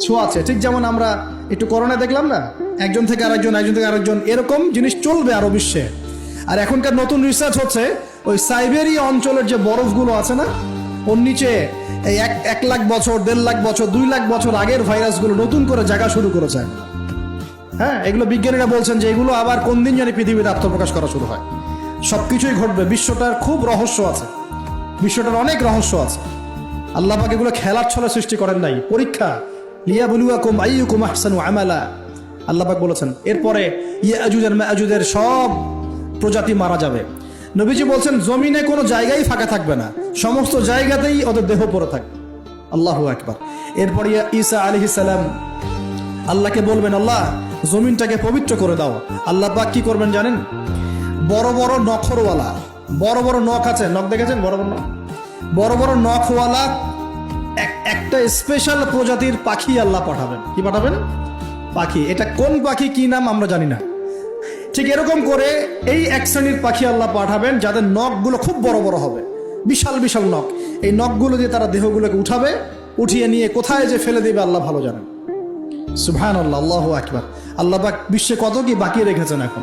ছোঁয়াচে ঠিক যেমন আমরা একটু করোনা দেখলাম না? একজন থেকে আরেকজন, একজন থেকে আরেকজন, এরকম জিনিস চলবে আরও বিশ্বে। আর এখনকার নতুন রিসার্চ হচ্ছে, ওই সাইবেরিয়া অঞ্চলের যে বরফগুলো আছে না, ওর নিচে এই এক এক লাখ বছর, দেড় লাখ বছর, দুই লাখ বছর আগের ভাইরাসগুলো নতুন করে জায়গা শুরু করেছে। হ্যাঁ এগুলো বিজ্ঞানীরা বলছেন যে এগুলো আবার কোন দিন জানি পৃথিবীতে আত্মপ্রকাশ করা শুরু হয়। সবকিছুই ঘটবে, বিশ্বটার খুব রহস্য আছে। বিশ্বটার অনেক রহস্য আছে। আল্লাহ পাক এগুলো খেলার ছলে সৃষ্টি করেন নাই, পরীক্ষা। লিয়া বলুয়াকুম আইয়ুকুম আহসানু আমালা। আল্লাপাক বলেছেন, এরপরে ইয়াজুজ আর মাজুজের সব প্রজাতি মারা যাবে। নবীজি বলছেন, জমিনে কোনো জায়গায় ফাঁকা থাকবে না। সমস্ত জায়গাতেই ওদের দেহ পড়ে থাকবে আল্লাহু আকবার। এরপরে ঈসা আলাইহিস সালাম আল্লাহকে বলবেন, আল্লাহ, জমিনটাকে পবিত্র করে দাও। আল্লাহ পাক কি করবেন জানেন? বড় বড় নখরওয়ালা, বড় বড় নখ আছে, নখ দেখেছেন? বড় বড় নখ? বড় বড় নখওয়ালা একটা স্পেশাল প্রজাতির পাখি আল্লাহ পাঠাবেন। কি পাঠাবেন? পাখি। এটা কোন পাখি, কি নাম আমরা জানি না। ঠিক এরকম করে এই এক শ্রেণির পাখি আল্লাহ পাঠাবেন, যাদের নখগুলো খুব বড় বড় হবে। বিশাল বিশাল নখ। এই নখগুলো দিয়ে তারা দেহগুলোকে উঠাবে, উঠিয়ে নিয়ে কোথায় যে ফেলে দেবে আল্লাহ ভালো জানেন। সুবহান আল্লাহ আল্লাহ আল্লাহ বিশ্বে কত কি বাকি রেখেছেন এখন?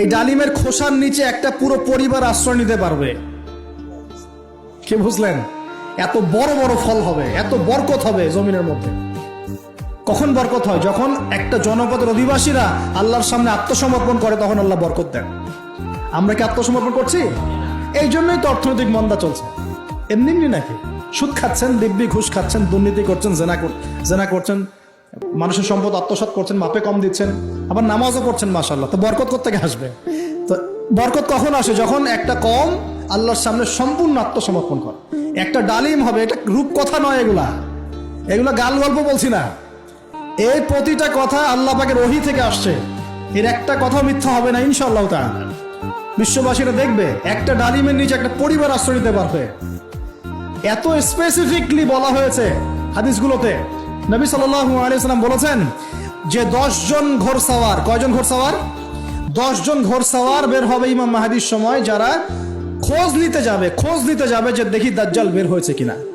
এই ডালিমের খোসার নিচে একটা পুরো পরিবার আশ্রয় নিতে পারবে। কি বুঝলেন? এত বড় বড় ফল হবে, এত বরকত হবে জমিনের মধ্যে। কখন বরকত হয়? যখন একটা জনপদের অধিবাসীরা আল্লাহর সামনে আত্মসমর্পণ করে, তখন আল্লাহ বরকত দেন। আমরা কি আত্মসমর্পণ করছি? এই জন্যই তো অর্থনৈতিক মন্দা চলছে। এমনি নাকি? সুদ খাচ্ছেন, দিব্যি ঘুষ খাচ্ছেন, দুর্নীতি করছেন, জেনা জেনা করছেন মানুষের সম্পদ আত্মসাৎ করছেন, মাপে কম দিচ্ছেন, আবার নামাজও পড়ছেন মাসাল্লাহ তো বরকত কোথেকে আসবে? তো বরকত কখন আসে? যখন একটা কম আল্লাহর সামনে সম্পূর্ণ আত্মসমর্পণ করে। একটা ডালিম হবে, এটা রূপ কথা নয় এগুলা। এগুলা গাল গল্প বলছি না। এই প্রতিটা কথা আল্লাহ পাকের ওহি থেকে আসছে। এর একটা কথা মিথ্যা হবে না, ইনশাআল্লাহ তাআলা। বিশ্ববাসীরা দেখবে, একটা ডালিমের নিচে একটা পরিবার আশ্রয় নিতে পারবে। এত স্পেসিফিকলি বলা হয়েছে হাদিসগুলোতে। নবী সাল্লাল্লাহু আলাইহি সাল্লাম বলেছেন যে দশজন ঘোরসাওয়ার কয়জন ঘোরসাওয়ার দশজন ঘোরসাওয়ার বের হবে ইমাম মাহাদির সময় যারা খোঁজ নিতে যাবে, খোঁজ নিতে যাবে যে দেখি দাজ্জাল বের হয়েছে কিনা।